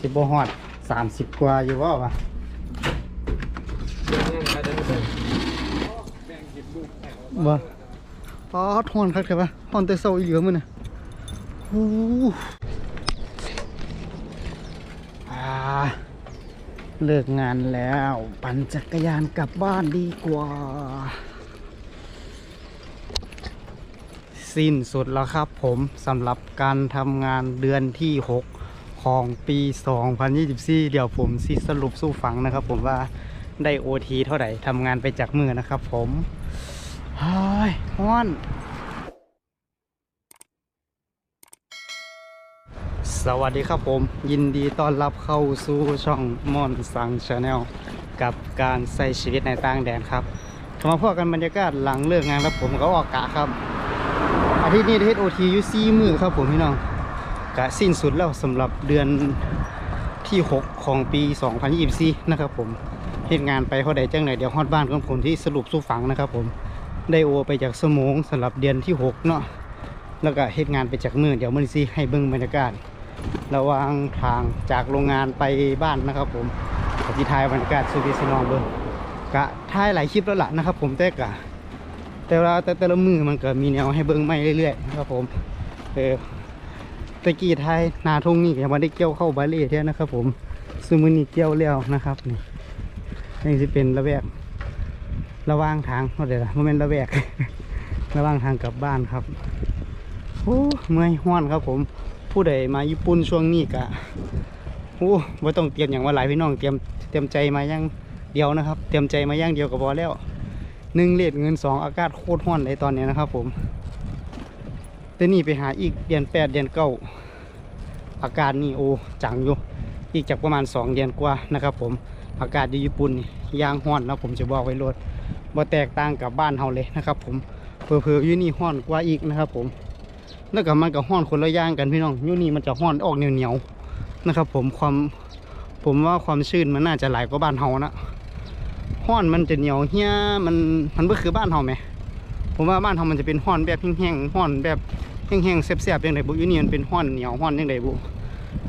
สิบฮอดสามสิบกว่าอยู่ว่าวะบ่อ๋อทอนครับครับทอนแต่เศร้าอีเหลือมันน่ะโอ้อ่าเลิกงานแล้ว ปั่นจักรยานกลับบ้านดีกว่า สิ้นสุดแล้วครับผมสำหรับการทำงานเดือนที่ 6 ของปี 2024 เดี๋ยวผมสิสรุปสู้ฟังนะครับ ผมว่าได้โอทีเท่าไหร่ทำงานไปจากมือนะครับผมเฮ้ยฮ้อน สวัสดีครับผม ยินดีต้อนรับเข้าสู่ช่องมอนสังชาแนลกับการใช้ชีวิตในต่างแดนครับมาพบกันบรรยากาศหลังเลิกงานครับผมก็ออกกะครับ อาทิตย์นี้ได้เฮ็ดโอทียู่ซี่มือครับผมพี่น้อง กะสิ้นสุดแล้วสำหรับเดือนที่ 6 ของปี 2024 นะครับผมเฮ็ดงานไปเขาได้จังไหนเดี๋ยวฮอดบ้านของผมที่สรุปสู้ฟังนะครับผมได้โอไปจากสมงสำหรับเดือนที่ 6 เนาะแล้วก็เฮ็ดงานไปจากมือเดี๋ยวมันสิให้เบิ่งบรรยากาศระว่างทางจากโรงงานไปบ้านนะครับผมกับที่ทายบรรยากาศสุดที่สนองเบิ่งกะท้ายหลายคลิปแล้วล่ะนะครับ ผมแต่กะแต่ละแต่แต่ละมือมันก็มีแนวให้เบิ้งไม่เรื่อยๆนะครับผมเออ ตะกี้ไทยนาทงนี่ยังไม่ได้เกี่ยวเข้าบาเล่เท่านะครับ ผมซึ่งมือนี้เกี่ยวแล้วนะครับนี่นี่จะเป็นระแวกระว่างทางว่าเดี๋ยวมันเป็นระแวก ระว่างทางกลับบ้านครับโอ้เมื่อยห้อนครับ ผมผู้ใดมาญี่ปุ่นช่วงนี้กะโอ้ว่าต้องเตรียมอย่างว่าหลายพี่น้องเตรียมเตรียมใจมาย่างเดียวนะครับ เตรียมใจมาย่างเดียวก็พอแล้วหนึ่งเลทเงินสองอากาศโคตรห้อนเลยตอนนี้นะครับ ผม แต่นี่ไปหาอีกเดือนแปดเดือนเก้าอากาศนี่โอ้จังอยู่อีกจากประมาณสองเดือนกว่านะครับ ผมอากาศที่ญี่ปุ่นยางห้อนนะผมจะบอกไว้โลดบ่แตกต่างกับบ้านเฮาเลยนะครับ ผมเผลอๆอยู่นี่ห้อนกว่าอีกนะครับ ผมแล้วก็มันก็ห้อนคนละอย่างกันพี่น้องอยู่นี่มันจะห้อนออกเหนียวๆนะครับ ผมความผมว่าความชื้นมันน่าจะหลายกว่าบ้านเฮานะห้อนมันจะเหนียวเฮี้ยมันมันก็คือบ้านเฮาไหมผมว่าบ้านเฮามันจะเป็นห้อนแบบแห้งๆห้อนแบบ แห้งๆแซ่บๆย่งไรบุอยู่นี่มันเป็นห้อนเหนียวห้อนย่งไรบุ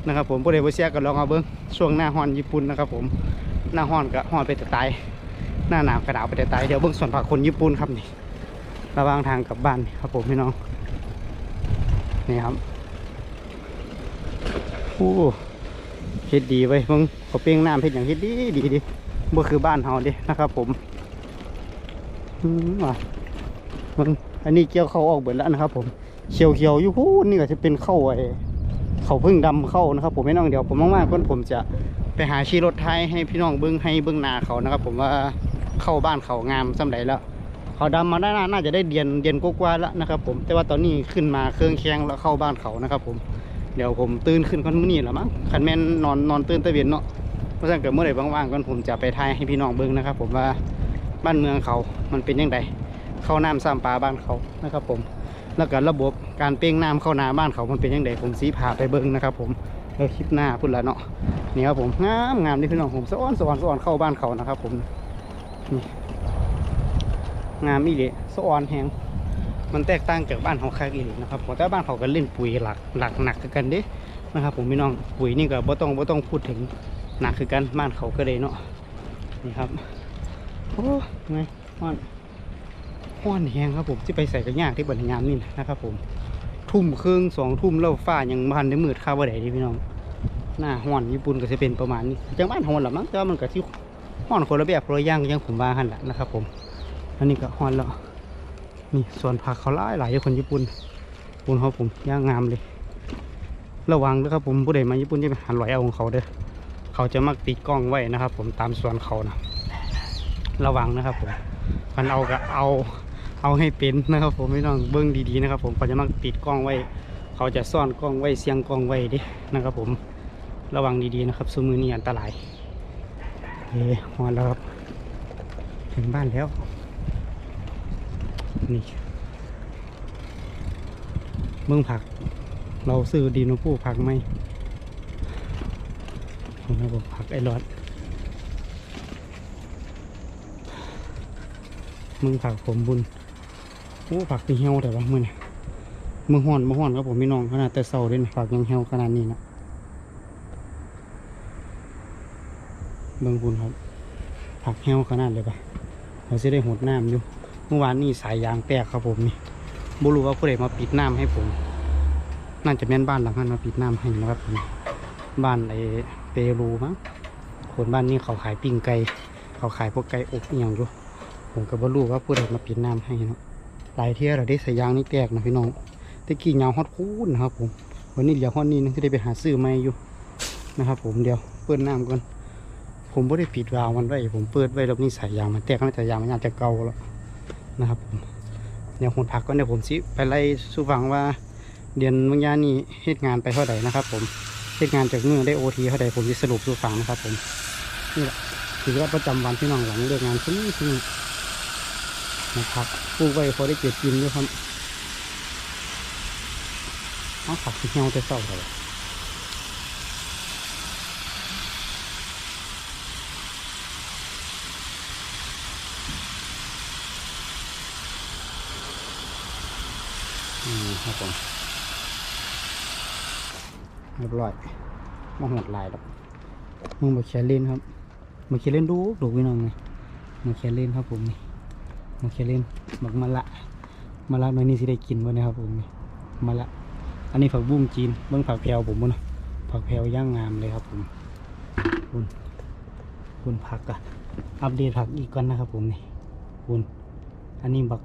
นะครับผมบ่ได้บ่เสียก็ลองเอาเบิ่งช่วงหน้าห้อนญี่ปุ่นนะครับผมหน้าห้อนก็ห้อนไปแต่ตายหน้าหนาวก็หนาวไปแต่ตายเดี๋ยวเบิ่งส่วนผักคนญี่ปุ่นครับนี่ระวางทางกลับบ้านครับผมพี่น้องนี่ครับโอ้เฮ็ดดีไว้เบิ่งเขาเป้งน้ำเฮ็ดอย่างเฮ็ดดีดีดีบ่คือบ้านเฮาดินะครับผมอืมว่ะมันอันนี้เกี่ยวเขาออกเบิดแล้วนะครับผม เขียวเขียวๆอยู่พูนนี่ก็จะเป็นเข้าไอ้เขาเพิ่งดำเข้านะครับ ผมไม่น้องเดี๋ยวผมว่างๆก่อนผมจะไปหาชีรถไทยให้พี่น้องเบิ้งให้เบิ้งหนาเขานะครับ ผมว่าเข้าบ้านเขางามสำใดแล้วเขาดำมาได้น่าจะได้เดียนเดียนกว่าแล้วนะครับ ผมแต่ว่าตอนนี้ขึ้นมาเครื่องแข้งแล้วเข้าบ้านเขานะครับ ผมเดี๋ยวผมตื่นขึ้นก่อนมื้อนี้แหละมั้งคันแม่นนอนนอนตื่นตะเวียนเนาะเพราะฉะนั้นเกิดเมื่อไหร่ว่างๆก็ผมจะไปทายให้พี่น้องเบิ่งนะครับ ผมว่าบ้านเมืองเขามันเป็นยังไงเข้าน้ำซ้ำปลาบ้านเขานะครับ ผม แล้วก็ระบบการเป้งน้ำเข้านาบ้านเขามันเป็นยังไงผมสีพาไปเบิ่งนะครับ ผมแล้วคลิปหน้าพุ่นละเนาะนี่ครับผมงามงามนี่พี่น้องผมสะอ้อนสะอ้อนสะอ้อนเข้าบ้านเขานะครับ ผมนี่งามอีหลีสะอ้อนแหงมันแตกต่างจากบ้านเขาคักอีหลีนะครับผมแต่บ้านเขาก็เล่นปุ๋ยหลักหลักหนักกันเด้นะครับ ผมพี่น้องปุ๋ยนี่ก็บ่ต้องบ่ต้องพูดถึงหนักคือกันบ้านเขาก็เลยเนาะนี่ครับโอ้ไงห้อน ห้อนแหงครับผมที่ไปใส่กระยากที่บันงามนี่นะครับผม ทุ่มครึ่งสองทุ่มแล้วฟ้ายังพันได้มืดข้าวบ่ได้ที่พี่น้องหน้าห้อนญี่ปุ่นก็จะเป็นประมาณนี้จังบ้านห้อนหรือมั้งแต่ว่ามันก็ที่ห้อนคนละแบบคนละย่างยังผมว่าหันแหละนะครับ ผมอันนี้ก็ห้อนแล้วนี่ส่วนผักเขาหลายหลายอยู่คนญี่ปุ่นปุ่นเขาผมย่างงามเลย ระวังด้วยครับผมผู้ใดมาญี่ปุ่นจะไปหาหลอยเอาของเขาเด้อเขาจะมักติดกล้องไว้นะครับ ผมตามสวนเขานะระวังนะครับผมมันเอาก็เอา เอาให้เป็นนะครับผมไม่ต้องเบิ้งดีๆนะครับผมเขาจะมักติดกล้องไว้ เขาจะซ่อนกล้องไว้เสียงกล้องไว้ดินะครับผมระวังดีๆนะครับสมือนี่อันตรายเฮ้มาแล้วครับถึงบ้านแล้วนี่เมืองผัก เราซื้อดีโนปูผักไหมผมจะบอกผักไอ้รอดมึงผักผมบุญ โอ้ผักตีเหี่ยวแต่ว่ามื่อนี่มึงห่อนมึงห่อนครับผมพี่น้องขนาดแต่เศร้าเลยนะผักยังเหี่ยวขนาดนี้นะเบิ่งบุญครับ ผักแห้วขนาดเลยปะเราจะได้หดน้ำอยู่เมื่อวานนี่สายยางแตกครับผมนี่บุรู้ว่าผู้ใดมาปิดน้ำให้ผมน่าจะแม่นบ้านหลังนั้นมาปิดน้ำให้นะครับผมบ้านไอเปรูมั้งคนบ้านนี้เขาขายปิ้งไก่เขาขายพวกไก่อบอหย่างอยู่ผมก็บ่รู้ว่าผู้ใดมาปิดน้ำให้นะ หลายเที่ยเราได้สายางนี่แตกนะพี่น้องตะกี้ยาวฮอดคูนนะครับผมวันนี้เหลือฮอดนี้นึงที่ได้ไปหาซื้อใหม่อยู่นะครับ ผมเดี๋ยวเปิดน้ำก่อนผมไม่ได้ปิดวาล์วมันไว้ผมเปิดไว้แล้วนี่สายยางมันแตกแล้วสายยางมันอาจจะเก่าแล้วนะครับผมเดี๋ยวคนพักก็เดี๋ยวผมสิไปไล่สู่ฟังว่า เดือนบางยานี่เหตุงานไปเท่าไหร่นะครับ ผมเหตุงานจากเมื่อได้โอทีเท่าไหร่ผมจะสรุปสู่ฟังนะครับ ผมนี่แหละถือว่าประจำวันที่น้องหลังเลิกงานซึ่งซึ่ง นะครับปลูกไว้พอได้เก็บกินด้วยครับเอาผักที่เหี่ยวจะเศร้าเลยอืมครับผมเรียบร้อยมาหมดลายแล้วมึงมาแคเล่นครับมาแคเล่นดูดูพี่น้องเลยมาแคเล่นครับผมนี่ มาแคเล่นบักมะละมะละน่อยนี่สิได้กินวะนะครับผมนี่มะละ อันนี้ผักบุ้งจีนเบื้องผักแพรวผมบ่เนะผักแพรวย่างงามเลยครับผมคุณคุณผักอะอัปเดตผักอีกก่อนนะครับผมนี่คุณอันนี้บัก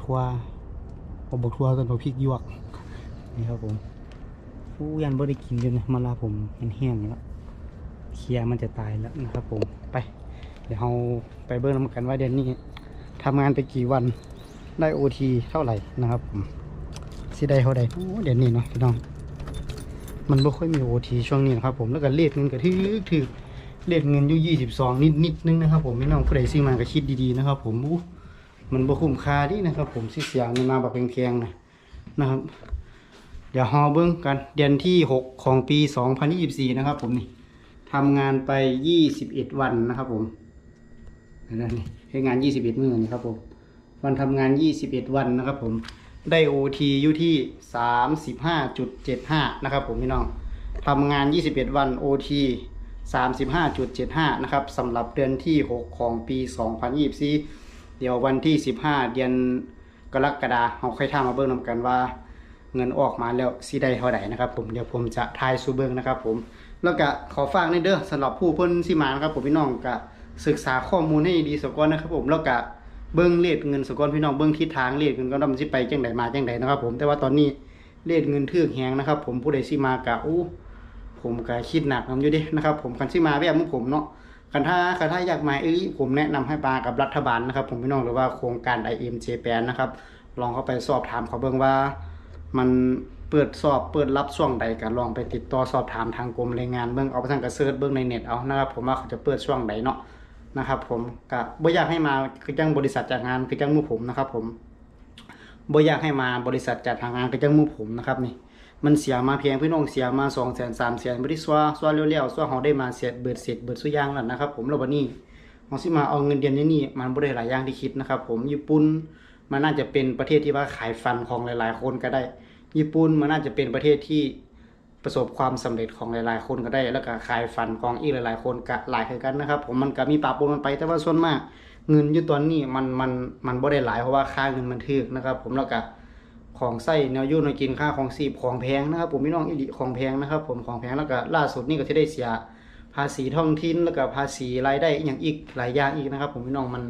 ทัวอาบักทัวกันบักพริกยวกนี่ครับผมผู้ยันบ่ได้กินเลยนะมาลาผมมันแห้งแล้วเคลียมันจะตายแล้วนะครับผมไป เดี๋ยวเราไปเบิ้งน้ำกันว่าเดือนนี้ ทำงานไปกี่วันได้โอทีเท่าไหร่นะครับผมสิได้เท่าใดโอ้เดือนนี้เนาะพี่น้อง มันไม่ค่อยมีโอทีช่วงนี้นะครับ ผมแล้วก็เลทเงินก็ถือถือเลทเงินอยู่ยี่สิบสองนิดนิดนึงนะครับ ผมพี่น้องผู้ใดซื้อมาก็คิดดีๆนะครับ ผมมันบ่คุ้มค่าดีนะครับ ผมสิเสียเงินมาแบบแพงๆนะนะครับ เดี๋ยวฮอเบิ้งกันเดือนที่6ของปี2024นยี่สิบสี่นะครับ ผมนี่ทำงานไป21วันนะครับ ผมนั่นนี่ ให้งาน 21 มื้อนี่ครับผม วันทำงาน 21 วันนะครับผม ได้ OT อยู่ที่ 35.75 นะครับผมพี่น้องทำงาน 21 วัน OT 35.75 นะครับสำหรับเดือนที่ 6 ของปี 2024 เดี๋ยววันที่ 15 เดือนกรกฎาคมเราค่อยทำมาเบิ่งนำกันว่าเงินออกมาแล้วสิได้เท่าไหร่นะครับผมเดี๋ยวผมจะทายซูเบิงนะครับผมแล้วก็ขอฝากในเด้อสำหรับผู้เพิ่นสิมานะครับผมพี่น้องก็ ศึกษาข้อมูลให้ดีสก่อนนะครับผมแล้วก็เบิ่งเลทเงินสก่อนพี่น้องเบิ่งทิศทางเลทเงินก็นำสิไปจังไดมาจังไดนะครับ ผมแต่ว่าตอนนี้เลทเงินทึกแฮงนะครับ ผมผู้ใดสิมากะอู้ผมก็คิดหนักนํอยู่ดินะครับ ผมคันสิมาแบบมุผมเนาะคันถ้าคันถ้าอยากมาเอ้ยผมแนะนำให้มากับรัฐบาลนะครับ ผมพี่น้องหรือว่าโครงการ IM Japan นะครับลองเข้าไปสอบถามเขาเบิ่งว่า มันเปิดสอบเปิดรับช่วงใดก็ลองไปติดต่อสอบถามทางกรมแรงงานเบิ่งเอาไปทางกระเซิร์ชเบิ่งในเน็ตเอานะครับผมว่าเขาจะเปิดช่วงใดเนาะ นะครับผมก็บ่อยากให้มาคือจังบริษัทจัดงานคือจังมู่ผมนะครับ ผมบ่อยากให้มาบริษัทจัดทางงานคือจังมู่ผมนะครับนี่มันเสียมาเพียงพี่น้องเสียมา2 0 0 0 0 0 3 0 0 0 0บ่ได้ซัวซัวเร็วๆซัวเฮาได้มาเสียเบิดเสร็จเบิดซุย่างแล้วนะครับ ผมแล้วบัดนี้เฮาสิมาเอาเงินเดือนนี้นี่มันบ่ได้หลายอย่างที่คิดนะครับ ผมญี่ปุ่นมันน่าจะเป็นประเทศที่ว่าขายฟันของหลาย ๆ คนก็ได้ ญี่ปุ่นมันน่าจะเป็นประเทศที่ ประสบความสำเร็จของหลายๆ คนก็ได้ แล้วก็ขายฟันของอีกหลายๆ คนก็หลายคือกันนะครับผมมันก็มีปะปนมันไปแต่ว่าส่วนมาก เงินอยู่ตอนนี้มันมันมันบ่ได้หลายเพราะว่าค่าเงินมันถูกนะครับ ผมแล้วก็ของใส้แนวยู่นกินค่าของสีบของแพงนะครับ ผมพี่น้องอีหลีของแพงนะครับ ผมของแพงแล้วก็ล่าสุดนี่ก็ที่ได้เสียภาษีท้องถิ่นแล้วก็ภาษีรายได้อย่างอีกหลายอย่างอีกนะครับ ผมพี่น้องมัน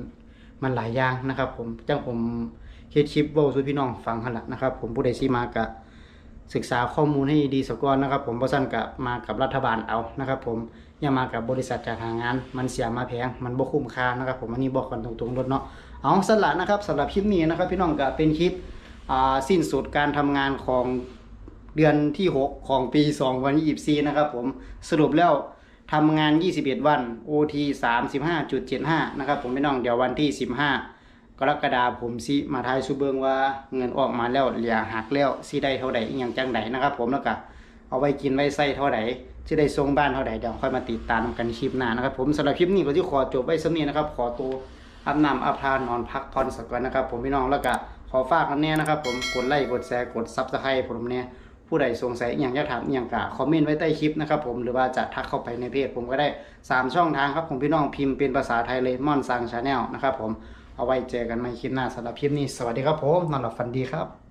มันหลายอย่างนะครับ ผมจังผมเฮดคลิปเว้าสู่พี่น้องฟังหันละนะครับ ผมผู้ใดสิมากะ ศึกษาข้อมูลให้ดีสักก่อนนะครับ ผมบ่ซั่นกะมากับรัฐบาลเอานะครับผมอย่ามากับบริษัทจัดหางาน มันเสียมาแพงมันบ่คุ้มค่านะครับ ผมอันนี้บอกกันตรงๆรถเนาะเอาสละนะครับสำหรับคลิปนี้นะครับ พี่น้องก็เป็นคลิปสิ้นสุดการทำงานของเดือนที่ 6 ของปี2024นะครับผมสรุปแล้วทำงาน 21 วัน OT 35.75 นะครับผมพี่น้องเดี๋ยววันที่ 15 กรกฎาผมสิมาทายซูเบิงว่าเงินออกมาแล้วเหลือหักแล้วซีได้เท่าใดอีกอย่างจังใดนะครับ ผมแล้วก็เอาไว้กินไว้ใส่เท่าใดซีได้ทรงบ้านเท่าใดเดี๋ยวค่อยมาติดตามกันคลิปหน้านะครับ ผมสำหรับคลิปนี้ก็ที่ขอจบไว้สำนี้นะครับ ขอตัวอาบน้ำอาพานอนพักผ่อนสักวันนะครับ ผมพี่น้องแล้วก็ขอฝากกันแน่นะครับ ผมกดไลค์กดแชร์กดซับสไครต์ผมเนี่ยผู้ใดสงสัยอย่างอยาถามอย่างกะคอมเมนต์ไว้ใต้คลิปนะครับผมหรือว่าจะทักเข้าไปในเพจผมก็ได้ 3 ช่องทางครับผมพี่น้องพิมพ์เป็นภาษาไทยเลยมอนซังชาแนลนะครับผม เอาไว้เจอกันใหม่คลิปหน้าสำหรับคลิปนี้ สวัสดีครับผมนอนหลับฝันดีครับ